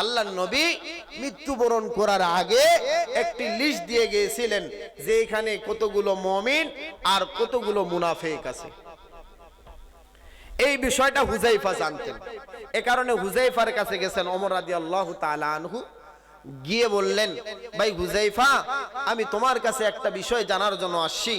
আল্লাহ নবী মৃত্যুবরণ করার আগে একটি লিস্ট দিয়ে গিয়েছিলেন যে এখানে কতগুলো মমিন আর কতগুলো মুনাফেক আছে। এই বিষয়টা হুজাইফা জানতেন। এ কারণে হুজাইফার কাছে গেছেন ওমর রাদি আল্লাহ আনহু। গিয়ে বললেন, ভাই হুজাইফা, আমি তোমার কাছে একটা বিষয় জানার জন্য আসছি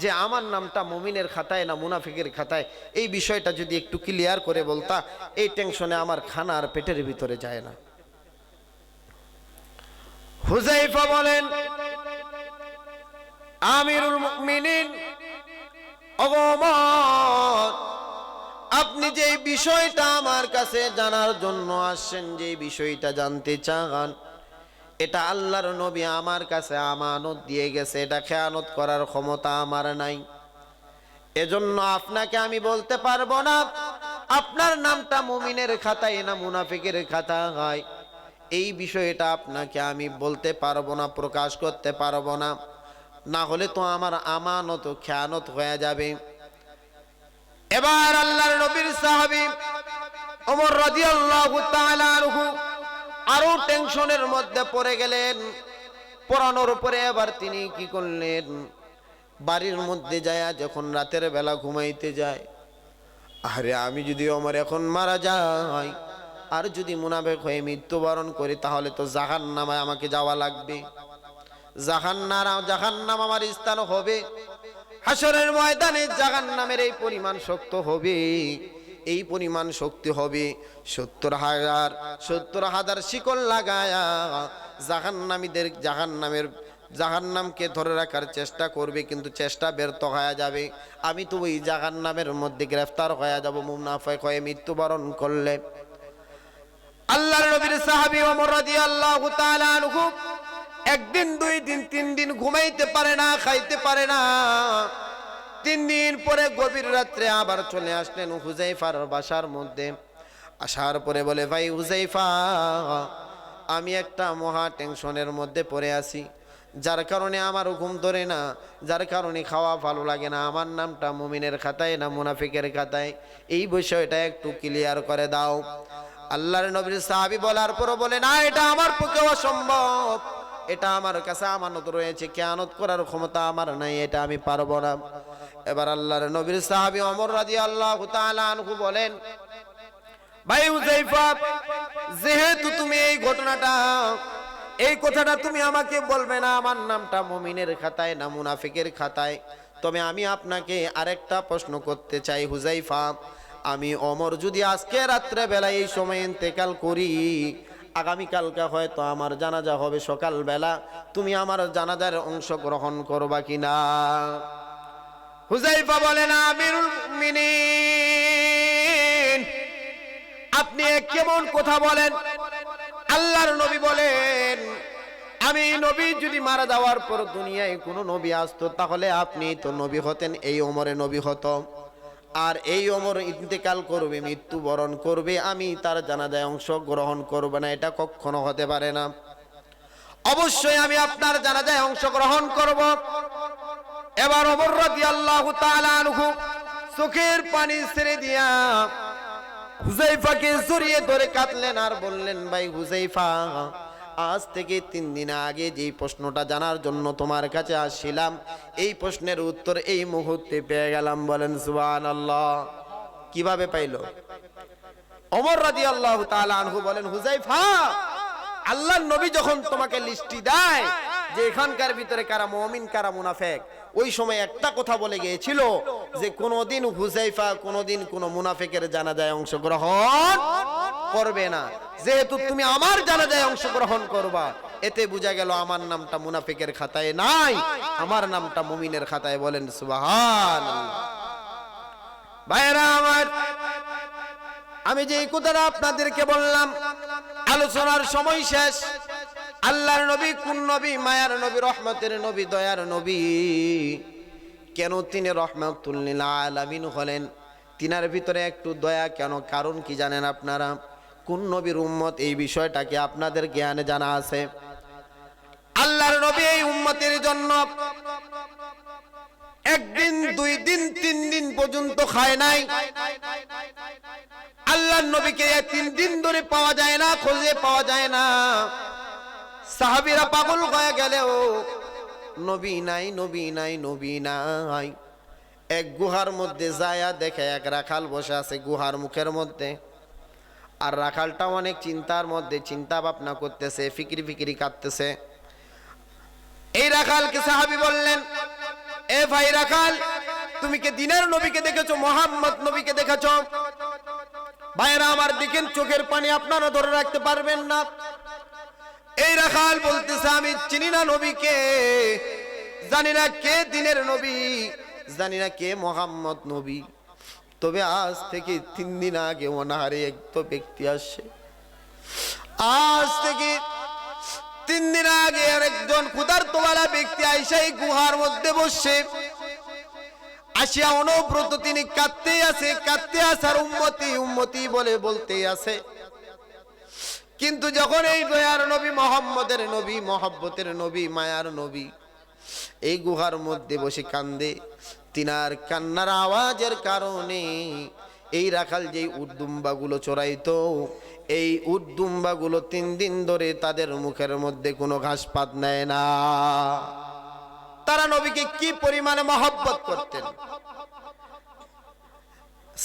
যে আমার নামটা মমিনের খাতায় না মুনাফিকের খাতায়। এই বিষয়টা যদি একটু ক্লিয়ার করে বলতা, এই টেনশনে আমার খানা আর পেটের ভিতরে যায় না। হুজাইফা বলেন, আমিরুল মুমিনিন অগমন আপনি যে বিষয়টা আমার কাছে জানার জন্য আসছেন, যে বিষয়টা জানতে চান, এটা আল্লাহর নবী আমার কাছে আমানত দিয়ে গেছে, এটা খেয়ানত করার ক্ষমতা আমার নাই। এজন্য আপনাকে আমি বলতে পারব না, আপনার নামটা মুমিনের খাতায় না মুনাফিকের খাতা হয় এই বিষয়টা আপনাকে আমি বলতে পারব না, প্রকাশ করতে পারব না। না হলে তো আমার আমানত খেয়ানত হয়ে যাবে। এবার আল্লাহর নবীর সাহাবী ওমর রাদিয়াল্লাহু তাআলা আনহু আরও টেনশনের মধ্যে পড়ে গেলেন। পড়ানোর পরে এবার তিনি কি করলেন? বাড়ির মধ্যে যায়, যখন রাতের বেলা ঘুমাইতে যায়। আরে আমি যদি আমার এখন মারা যাই আর যদি মুনাফেক হয়ে মৃত্যুবরণ করি, তাহলে তো জাহান নামায় আমাকে যাওয়া লাগবে। জাহান্নার, জাহান্নাম আমার স্থান হবে। হাসরের ময়দানে জাহান নামের এই পরিমাণ শক্ত হবে। এই পরিমাণ শক্তি হবে সত্তর হাজার সত্তর হাজার শিকল লাগায়া জাহান নামীদের জাহান নামের জাহান নামকে ধরে রাখার চেষ্টা করবে, কিন্তু চেষ্টা ব্যর্থ হয়ে যাবে। আমি তো ওই জাহান নামের মধ্যে গ্রেফতার হয়ে যাব, মুনাফেক হয়ে মৃত্যুবরণ করলে। আল্লাহর নবীর সাহাবী ওমর রাদিয়াল্লাহু তাআলা আনহু একদিন, দুই দিন, তিন দিন ঘুমাইতে পারে না, খাইতে পারে না। তিন দিন পরে গভীর রাত্রে আবার চলে আসলেন হুজাইফার বাসার মধ্যে। আসার পরে বলে, ভাই হুজাইফা, আমি একটা মহা টেনশনের মধ্যে পড়ে আছি। যার কারণে আমার ঘুম ধরে না, যার কারণে খাওয়া ভালো লাগে না। আমার নামটা মুমিনের খাতায় না মুনাফিকের খাতায়? এই বিষয়টা একটু ক্লিয়ার করে দাও। আল্লাহর নবীর সাহাবী বলার পরও বলে, না, এটা আমার পক্ষে অসম্ভব। এটা আমার কাছে আমানত রয়েছে। কেয়ানত করার ক্ষমতা আমার নাই, এটা আমি পারব না। এবার আল্লাহর নবীর সাহাবী অমর রাজি আল্লাহ আনহু বলেন, ভাই হুজাইফা যেহেতু তুমি এই ঘটনাটা, এই কথাটা তুমি আমাকে বলবে না, আমার নামটা মুমিনের খাতায় না মুনাফিকের খাতায়, তবে আমি আপনাকে আরেকটা প্রশ্ন করতে চাই হুজাইফা আমি অমর যদি আজকে রাত্রে বেলা এই সময় ইন্তেকাল করি, আগামীকালকে হয়তো আমার জানাজা হবে সকালবেলা। তুমি আমার জানাজার অংশগ্রহণ করবা কিনা? হুজাইফা বলেন, আমিরুল মুমিনিন। আপনি কেমন কথা বলেন? আল্লাহর নবী বলেন, আমি নবী যদি মারা যাওয়ার পর দুনিয়ায় কোনো নবী আসতো, তাহলে আপনি তো নবী হতেন, এই ওমরে নবী হতো। আর এই ওমর ইন্তেকাল করবে, মৃত্যুবরণ করবে, আমি তার জানাজায় অংশগ্রহণ করব না, এটা কখনো হতে পারে না। অবশ্যই আমি আপনার জানাজায় অংশগ্রহণ করব। এবার রাদিয়াল্লাহু তাআলা আনহু চোখের পানি ছেড়ে দিয়া হুজাইফাকে জড়িয়ে ধরে কাঁদলেন আর বললেন, ভাই হুজাইফা আজ থেকে তিন দিন আগে যেই প্রশ্নটা জানার জন্য তোমার কাছে আসছিলাম, এই প্রশ্নের উত্তর এই মুহূর্তে পেয়ে গেলাম, বলেন সুবান আল্লাহ কীভাবে পাইল? অমর রাজি আল্লাহ আনহু বলেন হুজাইফা আল্লাহ নবী যখন তোমাকে লিস্টি দেয়, যে এখানকার ভিতরে কারা মমিন, কারা মুনাফেক, ওই সময় একটা কথা বলে গিয়েছিল যে কোনোদিন হুজাইফা কোনোদিন কোন মুনাফেকের জানাজায় অংশগ্রহণ করবে না। যেহেতু তুমি আমার জানাজায় অংশগ্রহণ করবা, এতে বোঝা গেল আমার নামটা মুনাফিকের খাতায় নাই, আমার নামটা মুমিনের খাতায় বলেন সুবাহান ভাইরা আমার, আমি যে কথাটা আপনাদেরকে বললাম, আলোচনার সময় শেষ। আল্লাহর নবী কোন নবী? মায়ার নবী, রহমতের নবী, দয়ার নবী। কেন তিনি রহমতুল্লিল আলামিন হলেন? তিনার ভিতরে একটু দয়া কেন? কারণ কি জানেন আপনারা? কোন নবীর উম্মত এই বিষয়টাকে আপনাদের জ্ঞানে জানা আছে? আল্লাহর নবী এই উম্মতের জন্য একদিন, দুই দিন, তিন দিন পর্যন্ত খায় নাই। আল্লাহর নবীকে তিন দিন ধরে পাওয়া যায় না, খোঁজে পাওয়া যায় না। সাহাবিরা পাগল হয়ে গেলেও নবী নাই নবী নাই নবী নাই। এক গুহার মধ্যে যায়া দেখে এক রাখাল বসে আছে গুহার মুখের মধ্যে। আর রাখালটা অনেক চিন্তার মধ্যে, চিন্তা ভাবনা করতেছে, ফিকিরি ফিকিরি কাঁদতেছে। এই রাখালকে সাহাবি বললেন, এ ভাই রাখাল, তুমি কি দিনের নবীকে দেখেছ, মোহাম্মদ নবীকে দেখেছ? ভাইরা আমার দিকেন চোখের পানি আপনারা ধরে রাখতে পারবেন না। এই রাখাল বলতেছে, আমি চিনি না নবীকে, জানি না কে দিনের নবী, জানি না কে মোহাম্মদ নবী। তবে আজ থেকে তিন দিন আগে অনাহারে এক তো ব্যক্তি আসছে আজ থেকে তিন দিন আগে আর একজন ক্ষুধার্তওয়ালা ব্যক্তি আইসা এই গুহার মধ্যে বসছে আসিয়া অনব্রত তিনি কাঁদতে আছে কাঁদতে আসার উন্মতি উন্মতি বলে বলতে আছে কিন্তু যখন এই দয়ার নবী, মোহাম্মদের নবী, মহব্বতের নবী, মায়ার নবী এই গুহার মধ্যে বসে কান্দে তিনার কান্নার আওয়াজের কারণে এই রাখাল যেই উদ্দুম্বাগুলো চড়াইতো, এই উদ্দুম্বাগুলো তিন দিন ধরে তাদের মুখের মধ্যে কোনো ঘাস পাত নেয় না। তারা নবীকে কি পরিমাণে মহব্বত করতেন?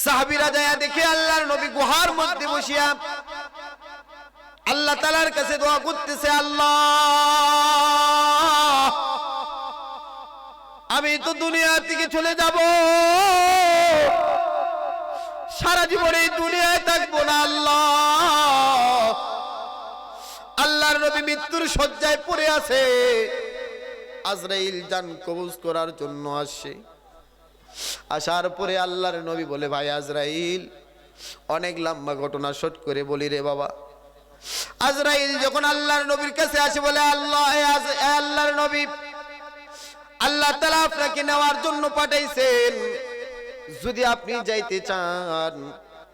সাহাবিরা যায় দেখে আল্লাহর নবী গুহার মধ্যে বসিয়া আল্লাহ তালার কাছে দোয়া করতেছে, আল্লাহ! আমি তো দুনিয়া থেকে চলে যাব। সারা জীবন এই দুনিয়ায় থাকব না আল্লাহ। আল্লাহর নবী মৃত্যুর শয্যায় পড়ে আছে। আজরাইল জান কবুজ করার জন্য আসে। আসার পরে আল্লাহর নবী বলে ভাই আজরাইল অনেক লম্বা ঘটনা শট করে বলি রে বাবা। আজরাইল যখন আল্লাহর নবীর কাছে আসে বলে আল্লাহ আল্লাহর নবী আল্লাহ তালা আপনাকে নেওয়ার জন্য পাঠাইছেন। যদি আপনি যাইতে চান,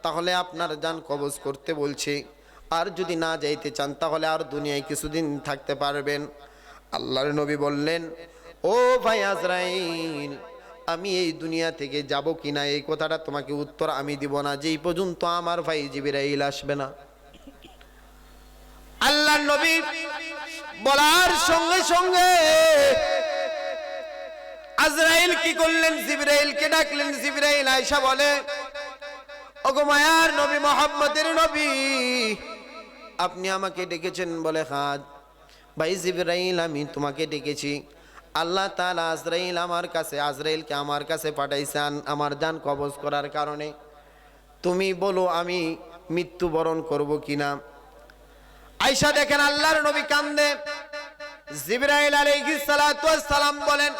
তাহলে আপনার যান কবজ করতে বলছে। আর যদি না যাইতে চান, তাহলে আর দুনিয়ায় কিছুদিন থাকতে পারবেন। আল্লাহর নবী বললেন, ও ভাই আজরাইল, আমি এই দুনিয়া থেকে যাব কিনা এই কথাটা তোমাকে উত্তর আমি দিব না। যেই পর্যন্ত আমার ভাই জিবিরাইল আসবে না। আল্লাহ নবী বলার সঙ্গে সঙ্গে আজরাইল কি করলেন? জিবরাইলকে ডাকলেন। জিবরাইল আয়সা বলে, ওগো মায়ার নবী, মোহাম্মদের নবী, আপনি আমাকে ডেকেছেন বলে হাত ভাই জিবরাইল, আমি তোমাকে ডেকেছি। আল্লাহ তাআলা আজরাইল আমার কাছে, আজরাইলকে আমার কাছে পাঠাইছেন আমার জান কবজ করার কারণে। তুমি বলো, আমি মৃত্যুবরণ করব কিনা? আয়সা দেখেন, আল্লাহর নবী কান্দে। জিবরাইল আলাইহিস সালাম বলেন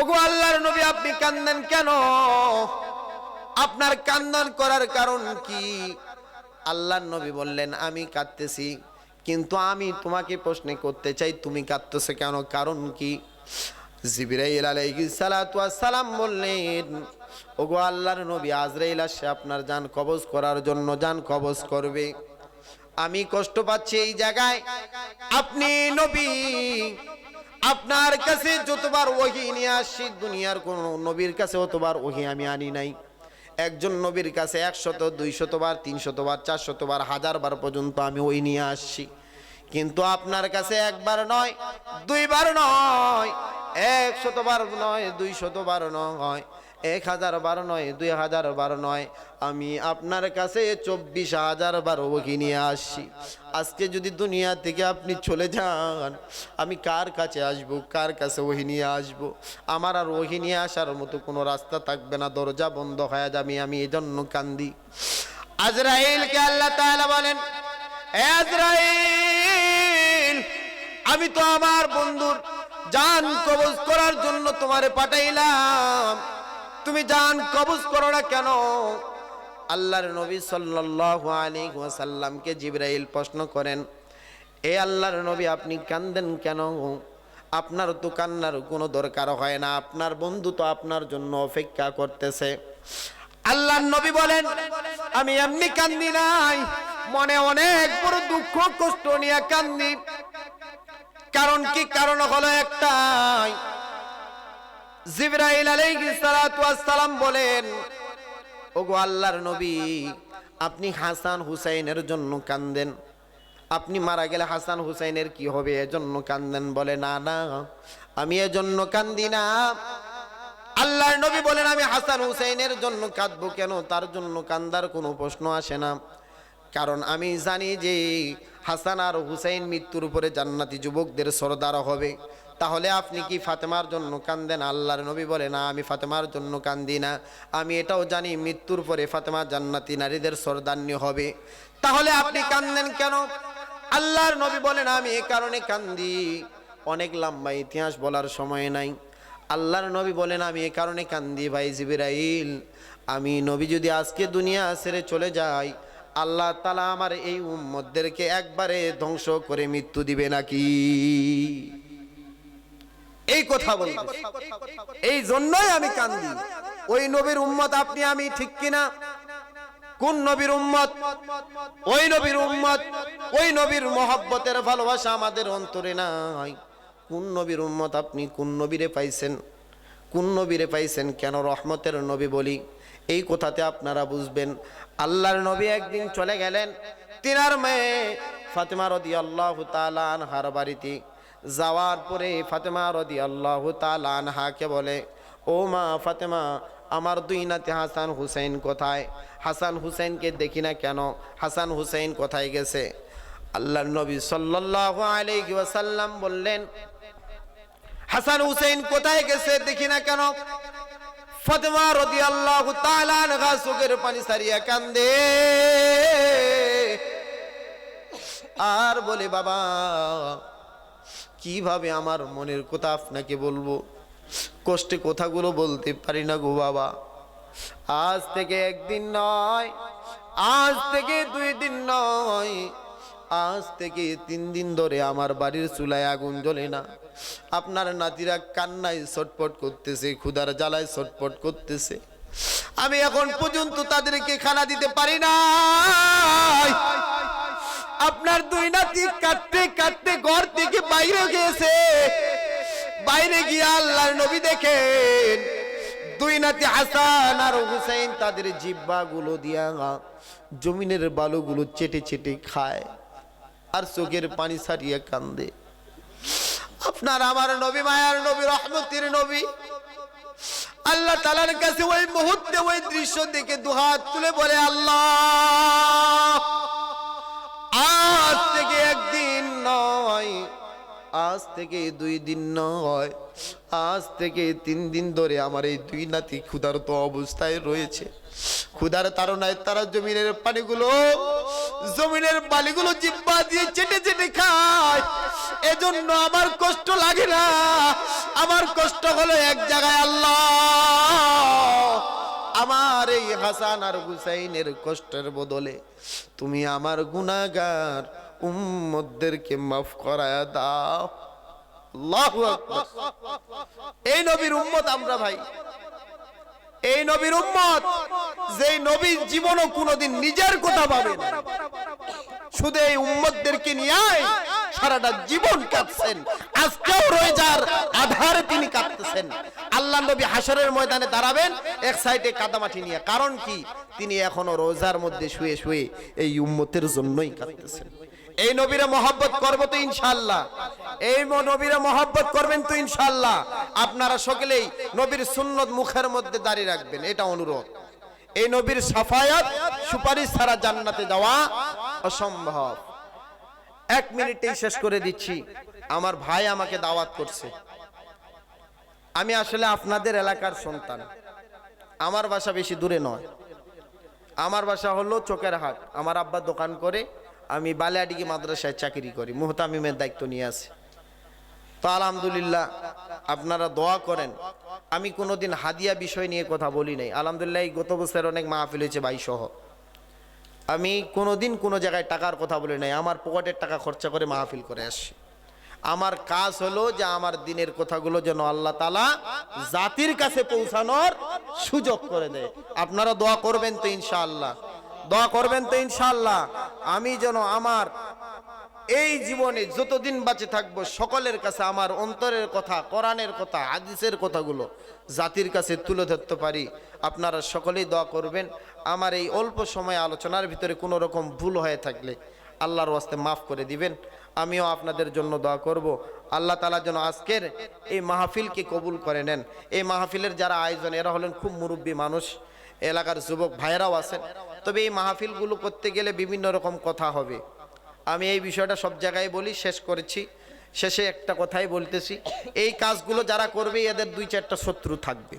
ওগো আল্লাহর নবী, আপনি কান্দেন কেন? আপনার কান্দন করার কারণ কি? আল্লাহর নবী বললেন, আমি কাঁদতেছি, কিন্তু আমি তোমাকে প্রশ্ন করতে চাই, তুমি কাঁদতেছো কেন? কারণ কি? জিবরাইল আলাইহিস সালাতু সালাম বললেন, ওগো আল্লাহর নবী, আজরাইল আসে আপনার জান কবজ করার জন্য জান কবজ করবে। আমি কষ্ট পাচ্ছি এই জায়গায়। আপনি নবী আপনার কাছে যতবার ওহি নিয়ে আসছি দুনিয়ার কোন নবীর কাছে অতবার ওহি আমি আনি নাই। একজন নবীর কাছে একশত দুইশতবার তিনশতবার চারশতবার হাজার বার পর্যন্ত আমি ওই নিয়ে আসছি। কিন্তু আপনার কাছে একবার নয় দুইবার নয় একশতবার নয় দুইশতবার নয় এক হাজার বারো নয়, দুই হাজার বারো নয়। আমি আপনার কাছে চব্বিশ হাজার বার ওহি নিয়ে আসছি। আজকে যদি দুনিয়া থেকে আপনি চলে যান, আমি কার কাছে আসব, কার কাছে ওহি নিয়ে আসব? আমার আর ওহি নিয়ে আসার মতো কোনো রাস্তা থাকবে না, দরজা বন্ধ হয়ে যাবে, আমি এজন্য কান্দি। আজরাইলকে আল্লাহ তাআলা বলেন, "এ আজরাইল, আমি তো আমার বন্ধুর জান কবজ করার জন্য তোমারে পাঠাইলাম। তুমি জান কবজ করো না কেন? আল্লাহর নবী সাল্লাল্লাহু আলাইহি ওয়াসাল্লামকে জিবরাইল প্রশ্ন করেন, এ আল্লাহর নবী, আপনি কান্দেন কেন? আপনার তো কান্নার কোনো দরকার হয় না, আপনার বন্ধু তো আপনার জন্য অপেক্ষা করতেছে। আল্লাহর নবী বলেন, আমি এমনি কান্দি নাই, মনে অনেক বড় দুঃখ, কষ্ট নিয়ে কান্দি। কারণ কি? কারণ হলো একটাই জিবরাইল সালাম বলেন, ওগো আল্লাহর নবী, আপনি হাসান হুসাইনের জন্য কান্দেন। আপনি মারা গেলে হাসান হুসাইনের কি হবে? এজন্য কান্দেন। বলে, না না, আমি এজন্য কান্দি না। আল্লাহর নবী বলেন, আমি হাসান হুসাইনের জন্য কাঁদবো কেন? তার জন্য কান্দার কোনো প্রশ্ন আসে না। কারণ আমি জানি যে হাসান আর হুসাইন মৃত্যুর উপরে জান্নাতি যুবকদের সরদার হবে। তাহলে আপনি কি ফাতেমার জন্য কান্দেন? আল্লাহর নবী বলে, না, আমি ফাতেমার জন্য কান্দি না। আমি এটাও জানি মৃত্যুর পরে ফাতেমা জান্নাতি নারীদের সরদান্নি হবে। তাহলে আপনি কান্দেন কেন? আল্লাহর নবী বলেন, আমি এ কারণে কান্দি। অনেক লম্বা ইতিহাস বলার সময় নাই। আল্লাহর নবী বলেন, আমি এ কারণে কান্দি ভাই জিবিরাইল। আমি নবী যদি আজকে দুনিয়া ছেড়ে চলে যাই, আল্লাহ তালা আমার এই উম্মতদেরকে একবারে ধ্বংস করে মৃত্যু দিবে নাকি? এই কথা বলতে এই জন্যই আমি কান্দি। ওই নবীর উম্মত আপনি, আমি ঠিক কিনা? কোন নবীর উম্মত? ওই নবীর উম্মত, ওই নবীর মহব্বতের ভালোবাসা আমাদের অন্তরে নাই। কোন নবীর উম্মত আপনি, কোন নবীরে পাইছেন? কোন নবীরে পাইছেন কেন রহমতের নবী বলি? এই কথাতে আপনারা বুঝবেন। আল্লাহর নবী একদিন চলে গেলেন। তিনার মেয়ে ফাতেমা রদি আল্লাহ আনহার বাড়িতে। যাওয়ার পরে ফাতেমা রদি আল্লাহ আনহাকে বলে, ও মা ফাতেমা, আমার দুই নাতি হাসান হুসেন কোথায়? হাসান হুসেনকে দেখি না কেন? হাসান হুসেন কোথায় গেছে? আল্লাহ নবী সাল্লাল্লাহু আলাইহি বললেন, হাসান হুসেন কোথায় গেছে দেখি না কেন? ফাতেমা রাদিয়াল্লাহু তাআলা আনহা চোখের পানি সারিয়া কান্দে। আর বলে, বাবা কীভাবে আমার মনের কথা আপনাকে বলব? কষ্টে কথাগুলো বলতে পারি না গো বাবা। আজ থেকে একদিন নয়, আজ থেকে দুই দিন নয়, আজ থেকে তিন দিন ধরে আমার বাড়ির চুলায় আগুন জ্বলে না। আপনার নাতিরা কান্নায় ছটপট করতেছে, ক্ষুধার জ্বালায় ছটপট করতেছে। আমি এখন পর্যন্ত তাদেরকে খানা দিতে পারি না আপনার দুই নাতি কাটতে কাটতে ঘর থেকে বাইরে গিয়েছে। বাইরে গিয়ে আল্লাহর নবী দেখেন, দুই নাতি হাসান আর হুসাইন তাদের জিব্বা গুলো দিয়া জমিনের বালুগুলো চেটে চেটে খায় আর চোখের পানি ছাড়িয়ে কান্দে। আপনার আমার নবী, মায়ার নবী, রহমতির নবী। আল্লাহ তালার কাছে ওই মুহূর্তে ওই দৃশ্য দেখে দুহাত তুলে বলে, আল্লাহ! আজ থেকে একদিন নয়, আজ থেকে দুই দিন নয়, আজ থেকে তিন দিন ধরে আমার এই দুই নাতি ক্ষুধারত অবস্থায় রয়েছে। ক্ষুধার তারনায় তারা জমিনের পানিগুলো, জমিনের বালিগুলো জিব্বা দিয়ে চেটে চেটে খায়। এজন্য আমার কষ্ট লাগে না। আমার কষ্ট হলো এক জায়গায় আল্লাহ। আমার এই হাসান আর হুসাইনের কষ্টের বদলে তুমি আমার গুনাগার উম্মতদেরকে মাফ করায়া দাও। এই নবীর উম্মত আমরা ভাই। এই নবীর উম্মত যেই নবীর জীবনও কোনোদিন নিজের কথা না। শুধু এই উম্মতদেরকে নিয়ে সারাটা জীবন কাঁদছেন। আজকেও রোজার আধারে তিনি কাঁদতেছেন। আল্লাহ নবী হাসরের ময়দানে দাঁড়াবেন, এক সাইডে কাদামাটি নিয়ে। কারণ কি? তিনি এখনও রোজার মধ্যে শুয়ে শুয়ে এই উম্মতের জন্যই কাঁদতেছেন। এই নবীরা মহব্বত করব তো ইনশাল্লাহ এই নবীরা মহব্বত করবেন তো ইনশাল্লাহ আপনারা সকলেই নবীর সুন্নত মুখের মধ্যে দাঁড়িয়ে রাখবেন, এটা অনুরোধ। এই নবীর সাফায়াত সুপারিশ ছাড়া জান্নাতে যাওয়া অসম্ভব। এক মিনিটেই শেষ করে দিচ্ছি। আমার ভাই আমাকে দাওয়াত করছে। আমি আসলে আপনাদের এলাকার সন্তান। আমার বাসা বেশি দূরে নয়। আমার বাসা হলো চোখের হাট। আমার আব্বা দোকান করে, আমি বালিয়াডিগি মাদ্রাসায় চাকরি করি। মুহতামিমের দায়িত্ব নিয়ে আছি। তো আলহামদুলিল্লাহ, আপনারা দোয়া করেন। আমি কোনোদিন হাদিয়া বিষয় নিয়ে কথা বলি নাই। আলহামদুলিল্লাহ, এই গত বছর অনেক মাহফিল হয়েছে ভাই সহ আমি কোনো দিন কোনো জায়গায় টাকার কথা বলি নাই। আমার পকেটের টাকা খরচা করে মাহফিল করে আসি। আমার কাজ হলো যে আমার দিনের কথাগুলো যেন আল্লাহ তালা জাতির কাছে পৌঁছানোর সুযোগ করে দেয়। আপনারা দোয়া করবেন তো ইনশাআল্লাহ। দোয়া করবেন তো ইনশাআল্লাহ। আমি যেন আমার এই জীবনে যতদিন বাঁচে থাকব, সকলের কাছে আমার অন্তরের কথা, কোরআনের কথা, হাদিসের কথাগুলো জাতির কাছে তুলে ধরতে পারি। আপনারা সকলেই দোয়া করবেন। আমার এই অল্প সময় আলোচনার ভিতরে কোনো রকম ভুল হয়ে থাকলে আল্লাহর ওয়াস্তে মাফ করে দিবেন। আমিও আপনাদের জন্য দোয়া করব। আল্লাহ তালা যেন আজকের এই মাহফিলকে কবুল করে নেন। এই মাহফিলের যারা আয়োজন, এরা হলেন খুব মুরব্বী মানুষ, এলাকার যুবক ভাইয়েরাও আছেন। তবে এই মাহফিলগুলো করতে গেলে বিভিন্ন রকম কথা হবে। আমি এই বিষয়টা সব জায়গায় বলি, শেষ করেছি। শেষে একটা কথাই বলতেছি, এই কাজগুলো যারা করবে, এদের দুই চারটা শত্রু থাকবে।